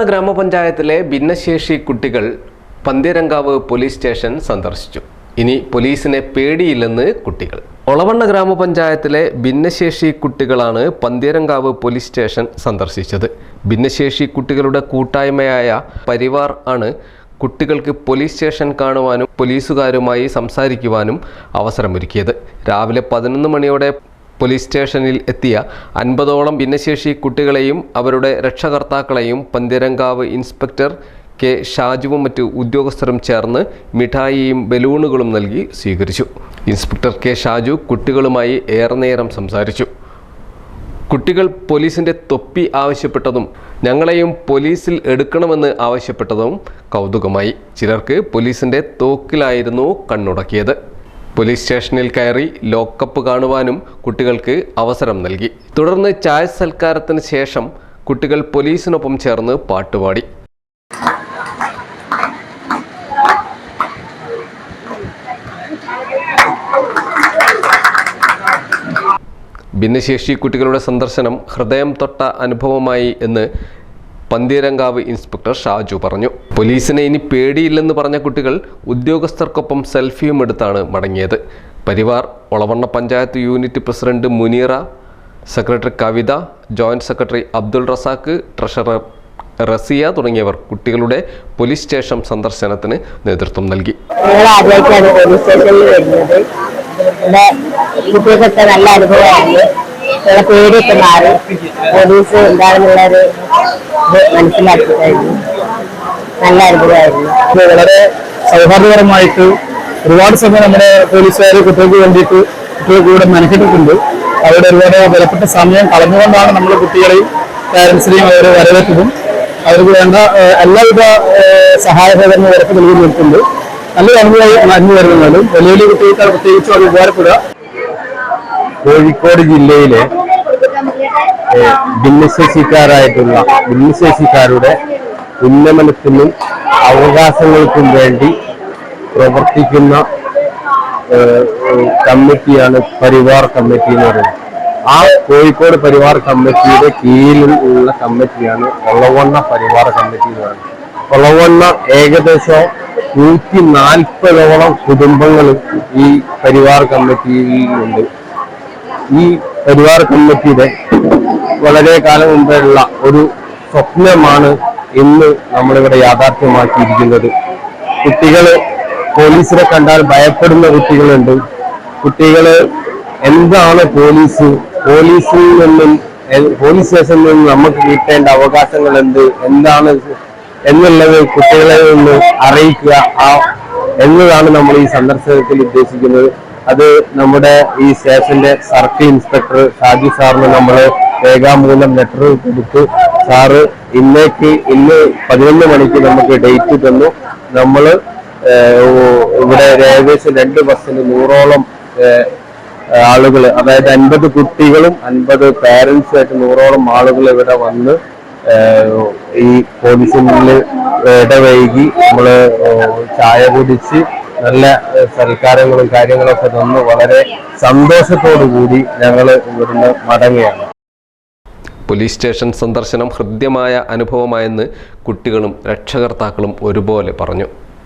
ഒളവണ്ണ ഗ്രാമപഞ്ചായത്തിലെ ഭിന്നശേഷി കുട്ടികൾ പന്തിരങ്കാവ് പോലീസ് സ്റ്റേഷൻ സന്ദർശിച്ചു. ഇനി പോലീസിനെ പേടിയില്ലെന്ന് കുട്ടികൾ. ഒളവണ്ണ ഗ്രാമപഞ്ചായത്തിലെ ഭിന്നശേഷി കുട്ടികളാണ് പന്തീരങ്കാവ് പോലീസ് സ്റ്റേഷൻ സന്ദർശിച്ചത്. ഭിന്നശേഷി കുട്ടികളുടെ കൂട്ടായ്മയായ പരിവാർ ആണ് കുട്ടികൾക്ക് പോലീസ് സ്റ്റേഷൻ കാണുവാനും പോലീസുകാരുമായി സംസാരിക്കുവാനും അവസരമൊരുക്കിയത്. രാവിലെ പതിനൊന്ന് മണിയോടെ പോലീസ് സ്റ്റേഷനിൽ എത്തിയ അൻപതോളം ഭിന്നശേഷി കുട്ടികളെയും അവരുടെ രക്ഷകർത്താക്കളെയും പന്തിരങ്കാവ് ഇൻസ്പെക്ടർ കെ ഷാജുവും മറ്റു ഉദ്യോഗസ്ഥരും ചേർന്ന് മിഠായിയും ബലൂണുകളും നൽകി സ്വീകരിച്ചു. ഇൻസ്പെക്ടർ കെ ഷാജു കുട്ടികളുമായി ഏറെ നേരം സംസാരിച്ചു. കുട്ടികൾ പോലീസിന്റെ തൊപ്പി ആവശ്യപ്പെട്ടതും ഞങ്ങളെയും പോലീസിൽ എടുക്കണമെന്ന് ആവശ്യപ്പെട്ടതും കൗതുകമായി. ചിലർക്ക് പോലീസിന്റെ തോക്കിലായിരുന്നു കണ്ണുടക്കിയത്. പോലീസ് സ്റ്റേഷനിൽ കയറി ലോക്കപ്പ് കാണുവാനും കുട്ടികൾക്ക് അവസരം നൽകി. തുടർന്ന് ചായ സൽക്കാരത്തിന് ശേഷം കുട്ടികൾ പോലീസിനൊപ്പം ചേർന്ന് പാട്ടുപാടി. ഭിന്നശേഷി കുട്ടികളുടെ സന്ദർശനം ഹൃദയം തൊട്ട അനുഭവമായി എന്ന് പന്തീരങ്കാവ് ഇൻസ്പെക്ടർ ഷാജു പറഞ്ഞു. പോലീസിനെ ഇനി പേടിയില്ലെന്ന് പറഞ്ഞ കുട്ടികൾ ഉദ്യോഗസ്ഥർക്കൊപ്പം സെൽഫിയും എടുത്താണ് മടങ്ങിയത്. Parivar Olavanna panchayat unit president Muneera secretary Kavitha joint secretary Abdul Razak treasurer Rasiya തുടങ്ങിയവർ കുട്ടികളുടെ പോലീസ് സ്റ്റേഷൻ സന്ദർശനത്തിന് നേതൃത്വം നൽകി. കുട്ടികൾക്കൊക്കെ നല്ല അനുഭവമായിരുന്നു ഞങ്ങളെ പേടിയൊക്കെ മാറി പോലീസ് എന്താണെന്നുള്ളൊരു മനസ്സിലാക്കി കഴിഞ്ഞു നല്ല അനുഭവമായിരുന്നു. വളരെ സൗഹാർദ്ദപരമായിട്ട് ഒരുപാട് സമയം നമ്മുടെ പോലീസുകാർ കുട്ടികൾക്ക് വേണ്ടിയിട്ട് കുട്ടികൾക്ക് കൂടെ മെനക്കെട്ടിട്ടുണ്ട്. അവരുടെ ഒരുപാട് വിലപ്പെട്ട സമയം കളഞ്ഞുകൊണ്ടാണ് നമ്മൾ കുട്ടികളെയും പാരൻസിനെയും അവർ വരവേറ്റതും. അവർക്ക് വേണ്ട എല്ലാവിധ സഹായ സഹകരണവും ഉറപ്പ് നൽകി നിൽക്കുന്നുണ്ട് നല്ലൊരു അനുഭവമായി അനുഭവം വരുന്നുണ്ട് വലിയ വലിയ കുട്ടികൾക്ക് പ്രത്യേകിച്ചും അത് ഉപകാരപ്പെടുക. കോഴിക്കോട് ജില്ലയിലെ ഭിന്നശേഷിക്കാരായിട്ടുള്ള ഭിന്നശേഷിക്കാരുടെ ഉന്നമനത്തിനും അവകാശങ്ങൾക്കും വേണ്ടി പ്രവർത്തിക്കുന്ന കമ്മിറ്റിയാണ് പരിവാർ കമ്മിറ്റി എന്ന് പറയുന്നത്. ആ കോഴിക്കോട് പരിവാർ കമ്മിറ്റിയുടെ കീഴിൽ ഉള്ള കമ്മിറ്റിയാണ് ഒളവണ്ണ പരിവാർ കമ്മിറ്റി എന്ന് പറയുന്നത്. ഒളവണ്ണ ഏകദേശം നൂറ്റി നാൽപ്പതോളം കുടുംബങ്ങൾ ഈ പരിവാർ കമ്മിറ്റിയിലുണ്ട് ഈ പരിവാർ കമ്മിറ്റിയുടെ വളരെ കാലം മുമ്പുള്ള ഒരു സ്വപ്നമാണ് ഇന്ന് നമ്മളിവിടെ യാഥാർത്ഥ്യമാക്കിയിരിക്കുന്നത്. കുട്ടികൾ പോലീസിനെ കണ്ടാൽ ഭയപ്പെടുന്ന കുട്ടികളുണ്ട്. കുട്ടികൾ എന്താണ് പോലീസ്? പോലീസിൽ നിന്നും പോലീസ് സ്റ്റേഷനിൽ നിന്നും നമുക്ക് കിട്ടേണ്ട അവകാശങ്ങൾ എന്ത്? എന്താണ്? എന്നുള്ളത് കുട്ടികളെ ഒന്ന് അറിയിക്കുക. ആ എന്നതാണ് നമ്മൾ ഈ സന്ദർശനത്തിൽ ഉദ്ദേശിക്കുന്നത്. അത് നമ്മുടെ ഈ സ്റ്റേഷന്റെ സർക്കിൾ ഇൻസ്പെക്ടർ ഷാജി സാറിന് നമ്മൾ രേഖാമൂലം ലെറ്റർ കൊടുത്തു. സാറ് ഇന്നേക്ക് ഇന്ന് പതിനൊന്ന് മണിക്ക് നമുക്ക് ഡേറ്റ് തന്നു. നമ്മൾ ഇവിടെ ഏകദേശം രണ്ട് ബസ്സിന് നൂറോളം ആളുകൾ അതായത് അൻപത് കുട്ടികളും അൻപത് പാരന്റ്സും ആയിട്ട് നൂറോളം ആളുകൾ ഇവിടെ വന്ന് ഈ പോലീസിൽ ഇടവൈകി നമ്മൾ ചായ കുടിച്ച് നല്ല സൽക്കാരങ്ങളും കാര്യങ്ങളൊക്കെ തന്നു വളരെ സന്തോഷത്തോടു കൂടി ഞങ്ങൾ ഇവിടുന്ന് മടങ്ങുകയാണ്. പോലീസ് സ്റ്റേഷൻ സന്ദർശനം ഹൃദ്യമായ അനുഭവമായെന്ന് കുട്ടികളും രക്ഷകർത്താക്കളും ഒരുപോലെ പറഞ്ഞു.